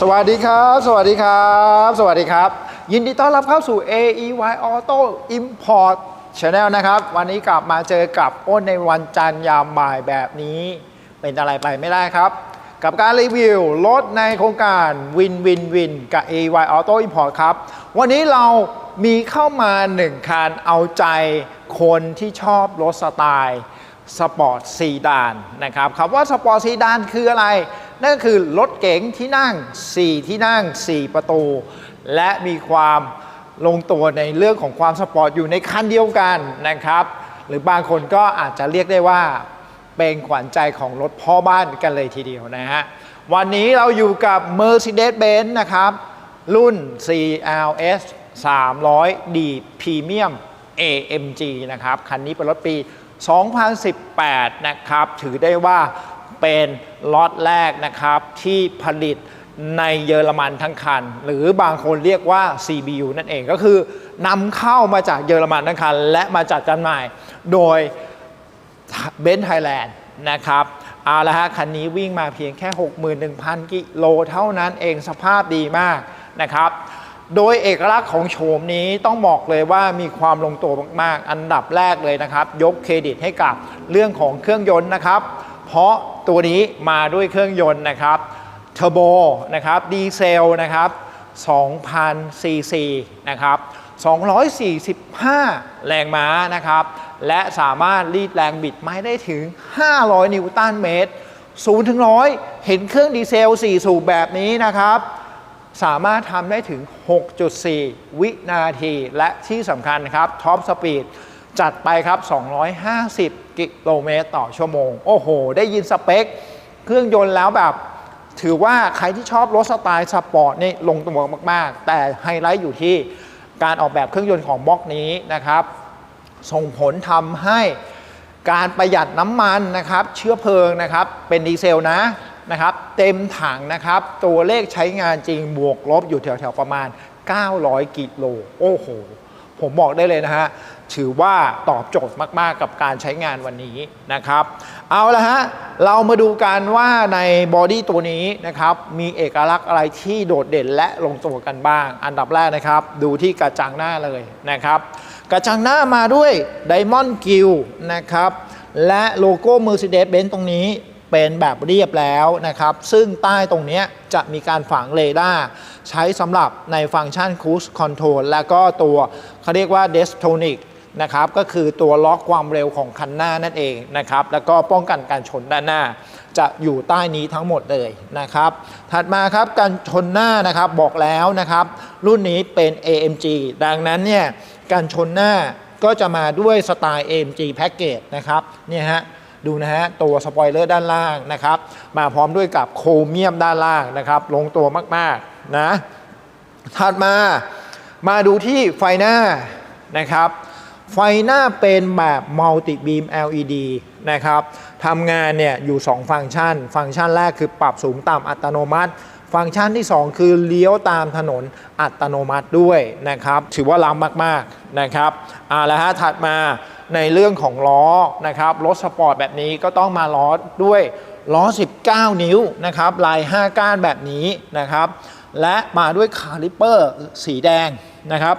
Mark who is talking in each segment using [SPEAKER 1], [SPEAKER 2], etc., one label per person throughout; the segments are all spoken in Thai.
[SPEAKER 1] สวัสดีครับ สวัสดีครับ สวัสดีครับ ยินดีต้อนรับเข้าสู่ AEY Auto Import Channel นะครับ วันนี้กลับมาเจอกับอ้นในวันจันทร์ยามบ่ายแบบนี้ เป็นอะไรไปไม่ได้ครับ กับการรีวิวรถในโครงการ Win Win Win กับ AEY Auto Import ครับ วันนี้เรามีเข้ามาหนึ่งคันเอาใจคนที่ชอบรถสไตล์สปอร์ตซีดานนะครับคำว่าสปอร์ตซีดานคืออะไร นั่นก็คือรถเก๋งที่นั่ง 4 ที่นั่ง 4 ประตู และมีความลงตัวในเรื่องของความสปอร์ตอยู่ในคันเดียวกันนะครับ หรือบางคนก็อาจจะเรียกได้ว่าเป็นขวัญใจของรถพ่อบ้านกันเลยทีเดียวนะฮะ วันนี้เราอยู่กับ Mercedes-Benz นะครับ รุ่น CLS 300D Premium AMG นะครับ คันนี้เป็นรถปี 2018 นะครับ ถือได้ว่า เป็นล็อตแรกนะครับที่ผลิตในเยอรมันทั้งคัน หรือบางคนเรียกว่า CBU นั่นเองก็คือนำเข้ามาจากเยอรมันทั้งคัน และมาจัดจำหน่าย โดยเบนซ์ไทยแลนด์นะครับเอาละฮะคันนี้วิ่งมาเพียงแค่ 61,000 กิโลเท่านั้นเองสภาพดีมากนะครับ โดยเอกลักษณ์ของโฉมนี้ต้องบอกเลยว่ามีความลงตัวมาก ๆ อันดับแรกเลยนะครับ ยกเครดิตให้กับเรื่องของเครื่องยนต์นะครับ เพราะตัวนี้มาด้วยเครื่องยนต์นะครับเทอร์โบนะครับดีเซลนะครับ2,000ซีซีนะครับ245 แรงม้านะครับ และสามารถรีดแรงบิดไม่ได้ถึง 500 นิวตันเมตร0ถึง100 เห็นเครื่องดีเซล 4 สูบแบบนี้นะครับ สามารถทำได้ถึง 6.4 วินาที และที่สำคัญครับ ท็อปสปีด จัดไปครับ 250 กิโลเมตรต่อชั่วโมง โอ้โห ได้ยินสเปค เครื่องยนต์แล้วแบบ ถือว่าใครที่ชอบรถสไตล์สปอร์ตนี่ลงตัวมาก ๆ แต่ไฮไลท์อยู่ที่การออกแบบเครื่องยนต์ของบล็อกนี้นะครับ ส่งผลทำให้การประหยัดน้ำมันนะครับ เชื้อเพลิงนะครับ เป็นดีเซลนะนะครับ เต็มถังนะครับ ตัวเลขใช้งานจริงบวกลบอยู่แถวๆประมาณ 900 กิโล โอ้โห ผมบอกได้เลยนะฮะ ถือว่าตอบโจทย์มาก ๆ กับการใช้งานวันนี้นะครับ เอาละฮะ เรามาดูกันว่าในบอดี้ตัวนี้นะครับ มีเอกลักษณ์อะไรที่โดดเด่นและลงตัวกันบ้าง อันดับแรกนะครับ ดูที่กระจังหน้าเลยนะครับ กระจังหน้ามาด้วย Diamond g r i l l นะครับ และโลโก้ Mercedes-Benz ตรงนี้เป็นแบบเรียบแล้วนะครับ ซึ่งใต้ตรงนี้จะมีการฝังเรดาร์ใช้สำหรับในฟังก์ชัน Cruise Control แล้วก็ตัวเขาเรียกว่า d e s t o n i c นะครับก็คือตัวล็อกความเร็วของคันหน้านั่นเองนะครับแล้วก็ป้องกันการชนด้านหน้า จะอยู่ใต้นี้ทั้งหมดเลยนะครับ ถัดมาครับการชนหน้านะครับบอกแล้วนะครับ รุ่นนี้เป็น AMG ดังนั้นเนี่ยการชนหน้าก็จะมาด้วยสไตล์ AMG Package นะครับเนี่ยฮะดูนะฮะตัวสปอยเลอร์ด้านล่างนะครับ มาพร้อมด้วยกับโครเมียมด้านล่างนะครับ ลงตัวมากๆนะถัดมามาดูที่ไฟหน้านะครับ ไฟหน้าเป็นแบบมัลติบีม LED นะครับทำงานเนี่ยอยู่ 2 ฟังก์ชัน ฟังก์ชันแรกคือปรับสูงต่ำอัตโนมัติ ฟังก์ชันที่ 2 คือเลี้ยวตามถนนอัตโนมัติด้วยนะครับ ถือว่าล้ำมากๆนะครับอ่าแล้วฮะถัดมาในเรื่องของล้อนะครับรถสปอร์ตแบบนี้ก็ต้องมาล้อด้วยล้อ 19 นิ้วนะครับลาย 5 ก้านแบบนี้นะครับ และมาด้วยคาลิปเปอร์สีแดงนะครับ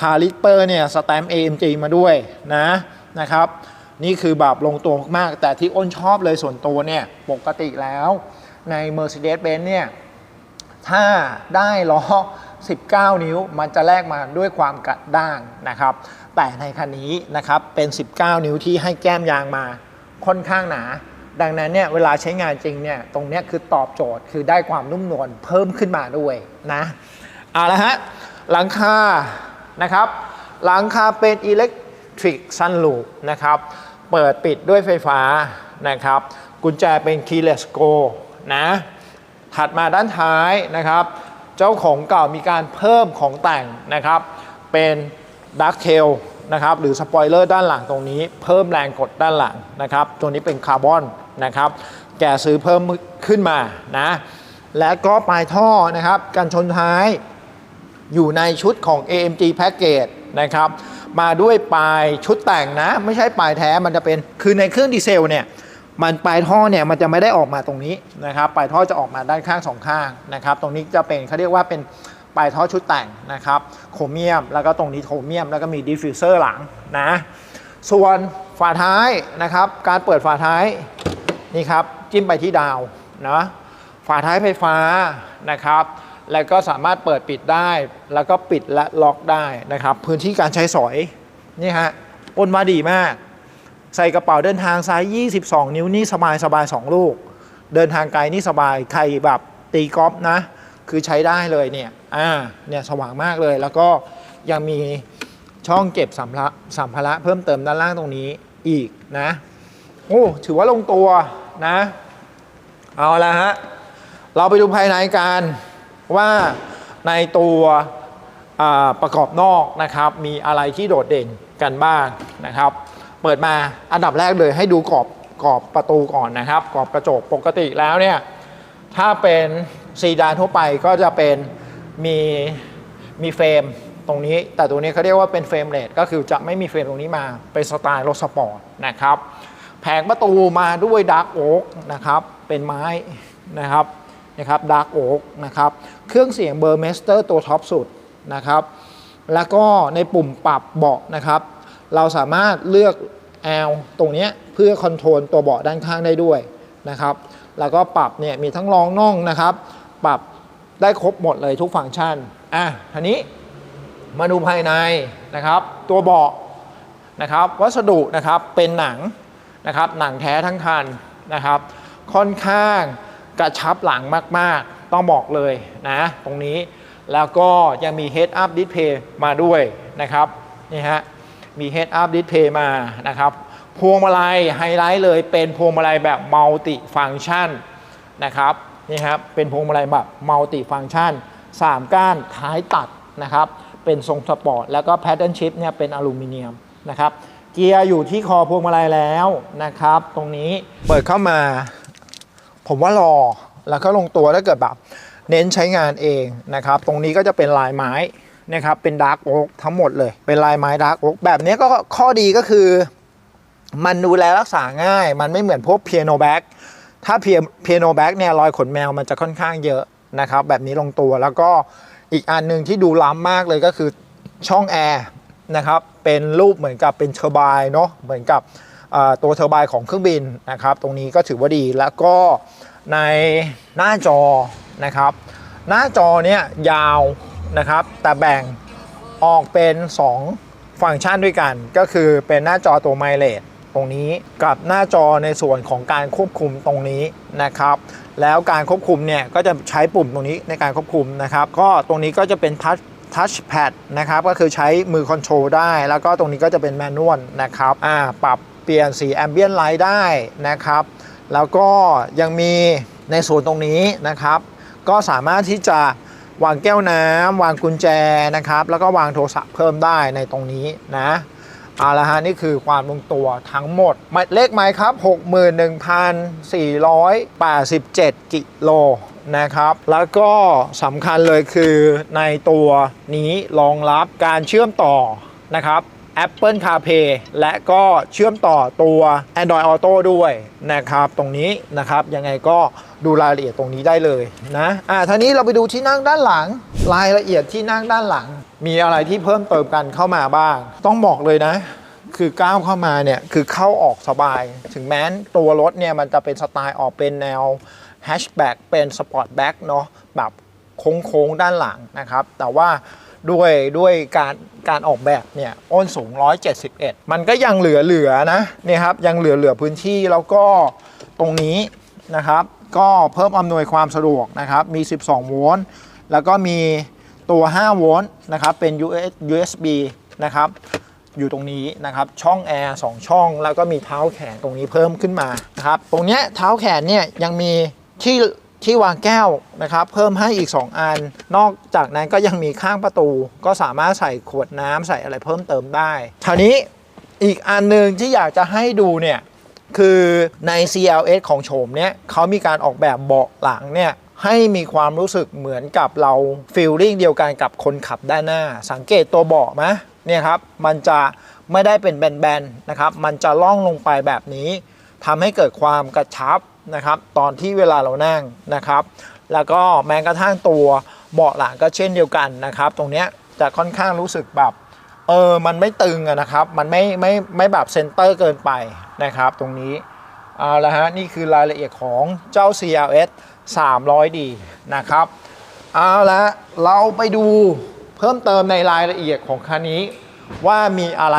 [SPEAKER 1] คาลิปเปอร์เนี่ยสแตมป์ AMG มาด้วยนะนะครับ นี่คือแบบลงตัวมากๆ แต่ที่อ้นชอบเลยส่วนตัวเนี่ย ปกติแล้วใน Mercedes-Benz เนี่ย ถ้าได้ล้อ 19 นิ้วมันจะแลกมาด้วยความกระด้างนะครับ แต่ในคันนี้นะครับเป็น 19 นิ้วที่ให้แก้มยางมาค่อนข้างหนา ดังนั้นเนี่ยเวลาใช้งานจริงเนี่ยตรงเนี้ยคือตอบโจทย์คือได้ความนุ่มนวลเพิ่มขึ้นมาด้วยนะเอาละฮะหลังคา นะครับ หลังคาเป็นอิเล็กทริกซันลูปนะครับ เปิดปิดด้วยไฟฟ้านะครับ กุญแจเป็น keyless go นะ ถัดมาด้านท้ายนะครับ เจ้าของเก่ามีการเพิ่มของแต่งนะครับ เป็นดักเทลนะครับ หรือสปอยเลอร์ด้านหลังตรงนี้ เพิ่มแรงกดด้านหลังนะครับ ตัวนี้เป็นคาร์บอนนะครับ แกซื้อเพิ่มขึ้นมานะ และก็ปลายท่อนะครับ กันชนท้าย อยู่ในชุดของ AMG Package นะครับ มาด้วยปลายชุดแต่งนะ ไม่ใช่ปลายแท้มันจะเป็นคือในเครื่องดีเซลเนี่ยมันปลายท่อเนี่ยมันจะไม่ได้ออกมาตรงนี้นะครับปลายท่อจะออกมาด้านข้างสองข้างนะครับ ตรงนี้จะเป็นเขาเรียกว่าเป็นปลายท่อชุดแต่งนะครับโครเมียม แล้วก็ตรงนี้โครเมียม แล้วก็มีดิฟฟิวเซอร์หลังนะ ส่วนฝาท้ายนะครับ การเปิดฝาท้ายนี่ครับจิ้มไปที่ดาวนะฝาท้ายไฟฟ้านะครับ แล้วก็สามารถเปิดปิดได้ แล้วก็ปิดและล็อกได้นะครับ พื้นที่การใช้สอยนี่ฮะอ้นมาดีมาก ใส่กระเป๋าเดินทางไซส์22 นิ้วนี่สบายสบาย2ลูก เดินทางไกลนี่สบายใครแบบตีกอล์ฟนะ คือใช้ได้เลยเนี่ยอ่าเนี่ยสว่างมากเลยแล้วก็ยังมีช่องเก็บสัมภาระสัมภาระเพิ่มเติมด้านล่างตรงนี้อีกนะ โอ้ถือว่าลงตัวนะ เอาละฮะ เราไปดูภายในกัน ว่าในตัวประกอบนอกนะครับมีอะไรที่โดดเด่นกันบ้างนะครับ เปิดมาอันดับแรกเลยให้ดูกรอบกรอบประตูก่อนนะครับกรอบกระจกปกติแล้วเนี่ยถ้าเป็นซีดานทั่วไปก็จะเป็นมีมีเฟรมตรงนี้ แต่ตัวนี้เขาเรียกว่าเป็นเฟรมเลสก็คือจะไม่มีเฟรมตรงนี้มาเป็นสไตล์รถสปอร์ตนะครับแผงประตูมาด้วยดาร์กโอ๊กนะครับเป็นไม้นะครับ นะครับดาร์กโอ๊กนะครับเครื่องเสียงเบอร์เมสเตอร์ตัวท็อปสุดนะครับแล้วก็ในปุ่มปรับเบาะนะครับเราสามารถเลือก L ตรงนี้เพื่อคอนโทรลตัวเบาะด้านข้างได้ด้วยนะครับแล้วก็ปรับเนี่ยมีทั้งรองน่องนะครับ ปรับได้ครบหมดเลยทุกฟังก์ชันอะทีนี้มาดูภายในนะครับ ตัวเบาะนะครับ วัสดุนะครับเป็นหนังนะครับหนังแท้ทั้งคันนะครับ ค่อนข้าง กระชับหลังมากๆ ต้องบอกเลยนะ ตรงนี้แล้วก็ยังมี Head Up Display มาด้วยนะครับนี่ฮะมี Head Up Display มานะครับพวงมาลัยไฮไลท์เลยเป็นพวงมาลัยแบบมัลติฟัง c t ชันนะครับนี่ครับเป็นพวงมาลัยแบบมัลติฟัง c t ชัน3 ก้านท้ายตัดนะครับเป็นทรงสปอร์ตแล้วก็แพทเทิร์นชิพเนี่ยเป็นอลูมิเนียมนะครับเกียร์อยู่ที่คอพวงมาลัยแล้วนะครับ ตรงนี้เปิดเข้ามา ผมว่ารอแล้วก็ลงตัวถ้าเกิดแบบเน้นใช้งานเองนะครับ ตรงนี้ก็จะเป็นลายไม้นะครับเป็นดาร์กโอ๊กทั้งหมดเลย เป็นลายไม้ดาร์กโอ๊กแบบนี้ก็ข้อดีก็คือ มันดูแลรักษาง่าย มันไม่เหมือนพวกเปียโนแบ็กถ้าเปียโนแบ็กเนี่ยรอยขนแมวมันจะค่อนข้างเยอะนะครับ แบบนี้ลงตัวแล้วก็อีกอันหนึ่งที่ดูล้ำมากเลยก็คือช่องแอร์นะครับ เป็นรูปเหมือนกับเป็นเทอร์บน์เนาะเหมือนกับ ตัวเทอร์ไบน์ของเครื่องบินนะครับ ตรงนี้ก็ถือว่าดีแล้วก็ในหน้าจอนะครับ หน้าจอเนี่ยยาวนะครับ แต่แบ่งออกเป็น 2 ฟังก์ชันด้วยกัน ก็คือเป็นหน้าจอตัวไมเลสตรงนี้กับหน้าจอในส่วนของการควบคุมตรงนี้นะครับ แล้วการควบคุมเนี่ยก็จะใช้ปุ่มตรงนี้ในการควบคุมนะครับ ก็ตรงนี้ก็จะเป็นทัชทัชแพดนะครับก็คือใช้มือคอนโทรลได้ แล้วก็ตรงนี้ก็จะเป็นแมนนวลนะครับอ่าปรับ เปลี่ยนสีแอมเบียนไลท์ได้นะครับ แล้วก็ยังมีในส่วนตรงนี้นะครับ ก็สามารถที่จะวางแก้วน้ำวางกุญแจนะครับ แล้วก็วางโทรศัพท์เพิ่มได้ในตรงนี้นะเอาละฮะนี่คือความลงตัวทั้งหมดหมายเลขไหมครับ 61,487 กิโลนะครับ แล้วก็สำคัญเลยคือในตัวนี้รองรับการเชื่อมต่อนะครับ Apple CarPlay และก็เชื่อมต่อตัว Android Auto ด้วยนะครับ ตรงนี้นะครับยังไงก็ดูรายละเอียดตรงนี้ได้เลยนะอ่าทีนี้เราไปดูที่นั่งด้านหลัง รายละเอียดที่นั่งด้านหลัง มีอะไรที่เพิ่มเติมกันเข้ามาบ้าง ต้องบอกเลยนะคือก้าวเข้ามาเนี่ยคือเข้าออกสบาย ถึงแม้นตัวรถเนี่ยมันจะเป็นสไตล์ออกเป็นแนวแฮชแบ็กเป็นสปอร์ตแบ็กเนาะแบบโค้งๆด้านหลังนะครับ แต่ว่า ด้วยด้วยการการออกแบบเนี่ยอ้นสูง 171 มันก็ยังเหลือเหลือนะเนี่ยครับยังเหลือเหลือพื้นที่แล้วก็ตรงนี้นะครับ ก็เพิ่มอำนวยความสะดวกนะครับ มี 12 โวลต์แล้วก็มีตัว 5 โวลต์นะครับ เป็น US USB นะครับ อยู่ตรงนี้นะครับ ช่องแอร์ 2 ช่อง แล้วก็มีเท้าแขนตรงนี้เพิ่มขึ้นมานะครับ ตรงเนี้ยเท้าแขนเนี่ยยังมีที่ ที่วางแก้วนะครับ เพิ่มให้อีก 2 อัน นอกจากนั้นก็ยังมีข้างประตู ก็สามารถใส่ขวดน้ำใส่อะไรเพิ่มเติมได้คราวนี้อีกอันหนึ่งที่อยากจะให้ดูเนี่ย คือใน CLS ของโฉมเนี่ยเขามีการออกแบบเบาะหลังเนี่ยให้มีความรู้สึกเหมือนกับเราฟีลลิ่งเดียวกันกับคนขับด้านหน้า สังเกตตัวเบาะไหมเนี่ยครับ มันจะไม่ได้เป็นแบนๆนะครับ มันจะล่องลงไปแบบนี้ทำให้เกิดความกระชับ นะครับ ตอนที่เวลาเรานั่งนะครับ แล้วก็แม้กระทั่งตัวเบาะหลังก็เช่นเดียวกันนะครับ ตรงเนี้ยจะค่อนข้างรู้สึกแบบเออมันไม่ตึงนะครับ มันไม่ไม่ไม่แบบเซนเตอร์เกินไปนะครับ ตรงนี้เอาละฮะนี่คือรายละเอียดของเจ้า CLS 300D นะครับเอาละเราไปดูเพิ่มเติมในรายละเอียดของคันนี้ ว่ามีอะไร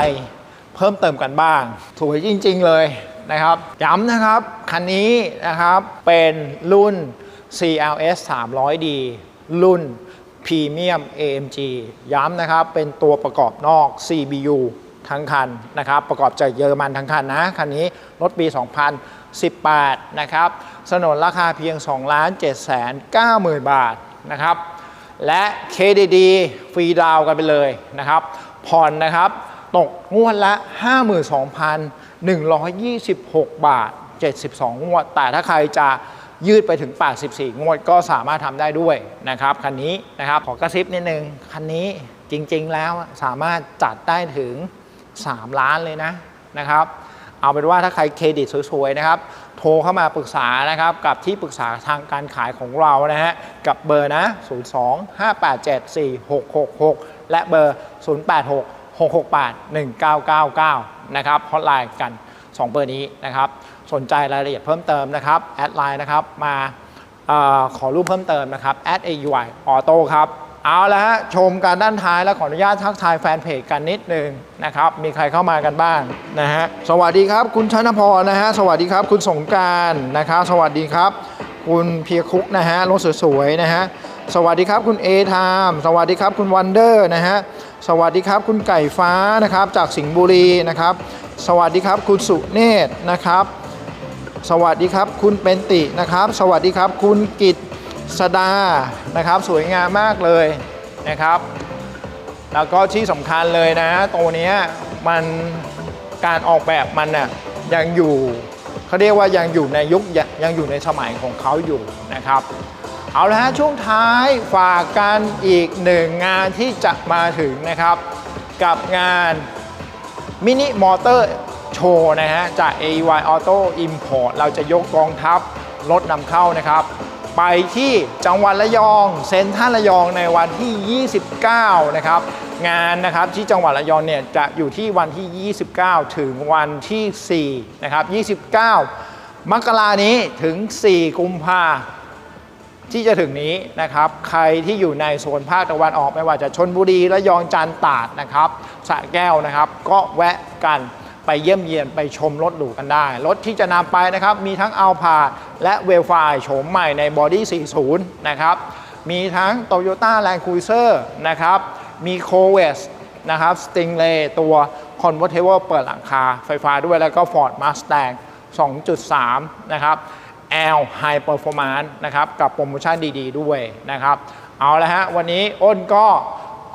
[SPEAKER 1] เพิ่มเติมกันบ้าง สวยจริง ๆ เลย นะครับย้ำนะครับ คันนี้นะครับเป็นรุ่น CLS 300D รุ่น Premium AMG ย้ำนะครับ เป็นตัวประกอบนอก CBU ทั้งคันนะครับ ประกอบจากเยอรมันทั้งคันนะ คันนี้รถปี 2018 นะครับ สนนราคาเพียง 2 7 9 0 0 0บาทนะครับ และ KDD ฟรีดาวกันไปเลยนะครับ ผ่อนนะครับ ตกงวดละ 126 บาท 72 งวด แต่ถ้าใครจะยืดไปถึง 84 งวดก็สามารถทำได้ด้วยนะครับ คันนี้นะครับ ขอกระซิบนิดนึง คันนี้จริงๆแล้วสามารถจัดได้ถึง 3 ล้านเลยนะนะครับ เอาเป็นว่าถ้าใครเครดิตสวยๆนะครับ โทรเข้ามาปรึกษานะครับกับที่ปรึกษาทางการขายของเรานะฮะ กับเบอร์นะ 02-587-4666 และเบอร์ 086-668-1999 นะครับฮอตไลน์กัน 2 เบอร์นี้นะครับ สนใจรายละเอียดเพิ่มเติมนะครับ แอดไลน์นะครับมาออขอรูปเพิ่มเติมนะครับ @AUI Auto ครับ เอาละฮะ ชมการด้านท้ายแล้วขออนุญาตทักทายแฟนเพจกันนิดนึงนะครับ มีใครเข้ามากันบ้างนะฮะ สวัสดีครับ คุณชนพรนะฮะ สวัสดีครับคุณสงการนะครับ สวัสดีครับ คุณเพียคุกนะฮะรถสวยๆนะฮะ สวัสดีครับคุณเอทาม สวัสดีครับคุณวันเดอร์นะฮะ สวัสดีครับ คุณไก่ฟ้านะครับจากสิงห์บุรีนะครับ สวัสดีครับคุณสุเนตรนะครับ สวัสดีครับคุณเป็นตินะครับ สวัสดีครับคุณกิตสดานะครับ สวยงามมากเลยนะครับ แล้วก็ที่สำคัญเลยนะ ตัวนี้มันการออกแบบมันน่ะยังอยู่เขาเรียกว่ายังอยู่ในยุคยังอยู่ในสมัยของเขาอยู่นะครับ เอาละฮะช่วงท้ายฝากกันอีกหนึ่งงานที่จะมาถึงนะครับ กับงานมินิมอเตอร์โชว์นะฮะจาก AY Auto Import เราจะยกกองทัพรถนำเข้านะครับ ไปที่จังหวัดระยองเซ็นทรัลระยองในวันที่ 29 นะครับ งานนะครับที่จังหวัดระยองเนี่ยจะอยู่ที่วันที่ 29 ถึงวันที่ 4 นะครับ 29 มกรานี้ถึง 4 กุมภา ที่จะถึงนี้นะครับ ใครที่อยู่ในโซนภาคตะวันออกไม่ว่าจะชนบุรีและยองจันตาดนะครับสะแก้วนะครับ ก็แวะกันไปเยี่ยมเยียนไปชมรถหรูกันได้ รถที่จะนำไปนะครับ มีทั้งอัลพาและเวลไฟโฉมใหม่ในบอดี้ 40 นะครับ มีทั้ง Toyota Land Cruiser นะครับ มีโคเวสนะครับสติงเลตัว Convertible เปิดหลังคาไฟฟ้าด้วยแล้วก็ Ford Mustang 2.3 นะครับ L High Performance นะครับกับโปรโมชั่นดีๆ ด้วยนะครับ เอาละฮะ วันนี้อ้นก็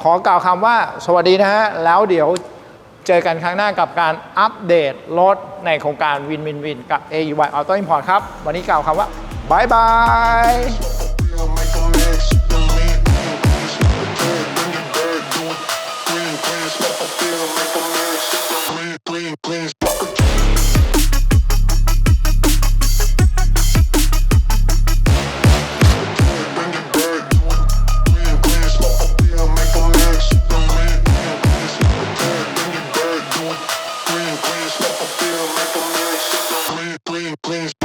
[SPEAKER 1] ขอกล่าวคำว่าสวัสดีนะฮะ แล้วเดี๋ยวเจอกันครั้งหน้ากับการอัปเดตรถในโครงการวินวินวินกับ AUY Auto Import ครับ วันนี้กล่าวคำว่าบายบาย please